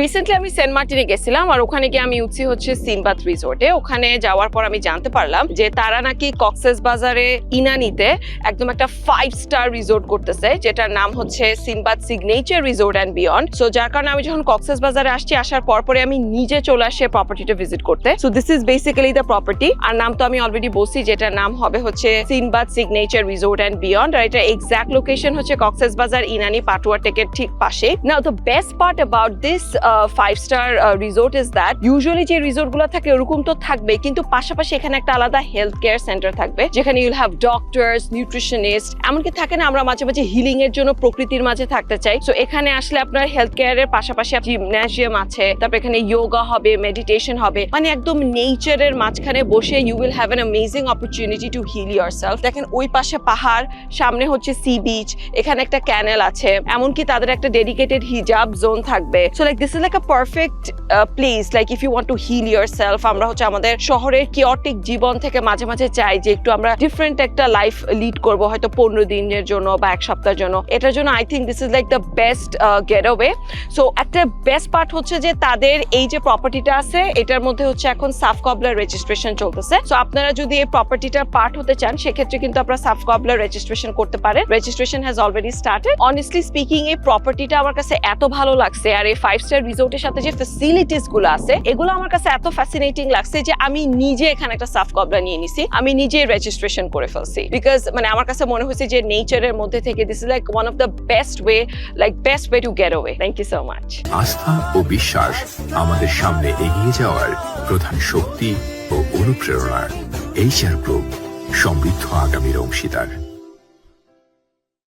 Recently আমি Saint মার্টিনে গেছিলাম আর ওখানে গিয়ে আমি উঠছি হচ্ছে সিনবাত রিসোর্টে ওখানে যাওয়ার পর আমি জানতে পারলাম যে তারা নাকি কক্সেস বাজারে ইনানিতে একদম একটা ফাইভ স্টার রিসোর্ট করতেছে, যেটার নাম হচ্ছে Sinbad signature resort and beyond so যার কারণে আমি যখন কক্সেস বাজারে আসছি, আসার পর পরে আমি নিজে চলে আসি প্রপার্টিটা ভিজিট করতে। So this is basically the property আর নাম তো আমি অলরেডি বলছি, যেটার নাম হবে হচ্ছে Sinbad signature resort and beyond আর এটা এক্সাক্ট লোকেশন হচ্ছে কক্সেস বাজার ইনানি পাটুয়া টেকের ঠিক পাশে now the best part about this five star resort is that usually যে রিসোর্টগুলো থাকে ওরকম তো থাকবে কিন্তু পাশাপাশি এখানে একটা আলাদা হেলথ কেয়ার সেন্টার থাকবে, যেখানে ইউল হ্যাভ ডক্টরস নিউট্রিশনিস্ট এমনকি থাকে না আমরা মাঝে মাঝে হিলিং এর জন্য প্রকৃতির মাঝে থাকতে চাই। সো এখানে আসলে আপনার হেলথ কেয়ারের পাশাপাশি জিমন্যাজিয়াম আছে, তারপর এখানে যোগা হবে মেডিটেশন হবে মানে একদম নেচারের মাঝখানে বসে you will have an amazing opportunity to heal yourself দেখেন ওই পাশে পাহাড়, সামনে হচ্ছে সি বিচ এখানে একটা ক্যানেল আছে, এমনকি তাদের একটা ডেডিকেটেড হিজাব জোন থাকবে। So like this is like a perfect place like if you want to heal yourself আমরা হচ্ছে আমাদের শহরের কিয়টিক জীবন থেকে মাঝে মাঝে চাই যে একটু আমরা ডিফারেন্ট একটা লাইফ লিড করব, হয়তো পনেরো দিনের জন্য বা এক সপ্তাহের জন্য। এটার জন্য I think this is like the best getaway so একটা বেস্ট পার্ট হচ্ছে যে তাদের এই যে প্রপার্টিটা আছে, এটার মধ্যে হচ্ছে এখন সাফ কবলার রেজিস্ট্রেশন চলতেছে। সো আপনারা যদি এই প্রপার্টিটার পার্ট হতে চান, সেক্ষেত্রে কিন্তু আপনারা সাফ কবলার রেজিস্ট্রেশন করতে পারেন। Registration has already started honestly speaking এই প্রপার্টিটা আমার কাছে এত ভালো লাগছে। আর এই ফাইভ স্টার রিসোর্টের সাথে যে ফেসিলিটিসগুলো আছে, এগুলো আমার কাছে এত ফ্যাসিনেটিং লাগছে যে আমি নিজে এখানে একটা সাফ কবলা নিয়ে নিছি। আমি নিজে রেজিস্ট্রেশন করে ফেলছি। বিকজ মানে আমার কাছে মনে হয়েছে যে নেচারের মধ্যে থেকে this is like one of the best way like best way to get away thank you so much আস্থা ও বিশ্বাস আমাদের সামনে এগিয়ে যাওয়ার প্রধান শক্তি ও অনুপ্রেরণা। এইচআর গ্রুপ সমৃদ্ধ আগামীর অংশীদার।